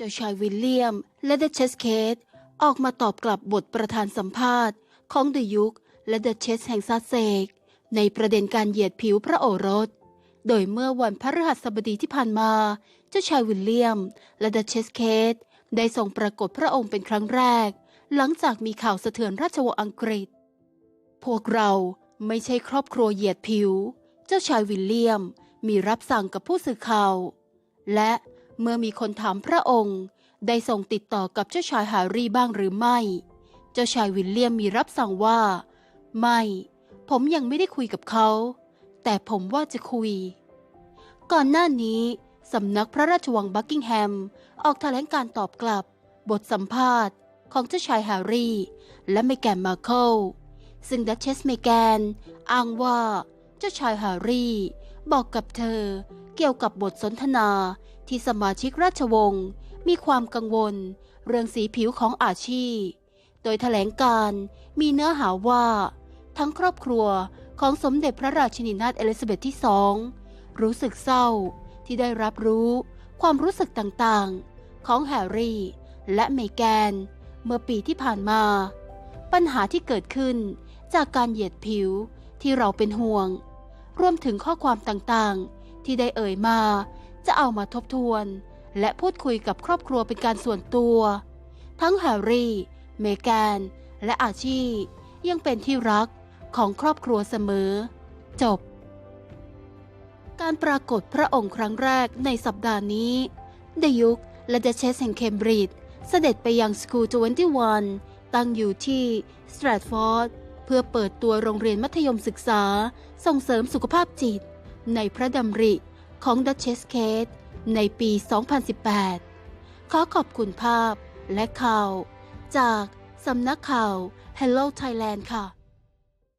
จ้าชายวิลเลียม และเดอะเชสเคทออกมาตอบกลับบทประธานสัมภาษณ์ ของเดอะยุคและเดอะเชสแห่งซาเซก ในประเด็นการเหยียดผิวพระโอรส โดยเมื่อวันพฤหัสบดีที่ผ่านมา เจ้าชายวิลเลียม และเดอะเชสเคทได้ทรงปรากฏพระองค์เป็นครั้งแรก หลังจากมีข่าวสะเทือนราชวงศ์อังกฤษ พวกเราไม่ใช่ครอบครัวเหยียดผิว เจ้าชายวิลเลียมมีรับสั่งกับผู้สื่อข่าว และ เมื่อมีคนถามพระองค์ ได้ส่งติดต่อกับเจ้าชายแฮร์รี่บ้างหรือไม่ เจ้าชายวิลเลียมมีรับสั่งว่า ไม่ ผมยังไม่ได้คุยกับเขา แต่ผมว่าจะคุย ก่อนหน้านี้สำนักพระราชวังบักกิงแฮม ออกแถลงการตอบกลับ บทสัมภาษณ์ ของเจ้าชายแฮร์รี่ และเมแกนมาร์เคิลซึ่งดัชเชสเมแกน อ้างว่า เจ้าชายแฮร์รี่ บอกกับเธอ เกี่ยวกับบทสนทนาที่สมาชิกราชวงศ์มีความกังวล เรื่องสีผิวของอาชีโดยแถลงการมีเนื้อหาว่า ทั้งครอบครัวของสมเด็จพระราชินีนาถเอลิซาเบธที่สองรู้สึกเศร้าที่ได้รับรู้ความรู้สึกต่างๆ ของแฮร์รี่ และเมแกน เมื่อปีที่ผ่านมา ปัญหาที่เกิดขึ้นจากการเหยียดผิวที่เราเป็นห่วง รวมถึงข้อความต่างๆ ที่ได้เอ่ยมา จะเอามาทบทวน และพูดคุยกับครอบครัวเป็นการส่วนตัว ทั้งแฮร์รี่ เมแกน และอาชียังเป็นที่รักของครอบครัวเสมอ จบ การปรากฏพระองค์ครั้งแรกในสัปดาห์นี้เดยุคและเดเชสแห่งเคมบริดจ์เสด็จไปยังสกูล21 ตั้งอยู่ที่สแตรทฟอร์ดเพื่อเปิดตัวโรงเรียนมัธยมศึกษาส่งเสริมสุขภาพจิต ในพระดำริของดัชเชสเคทในปี 2018 ขอขอบคุณภาพและข่าว จากสำนักข่าว Hello Thailand ค่ะ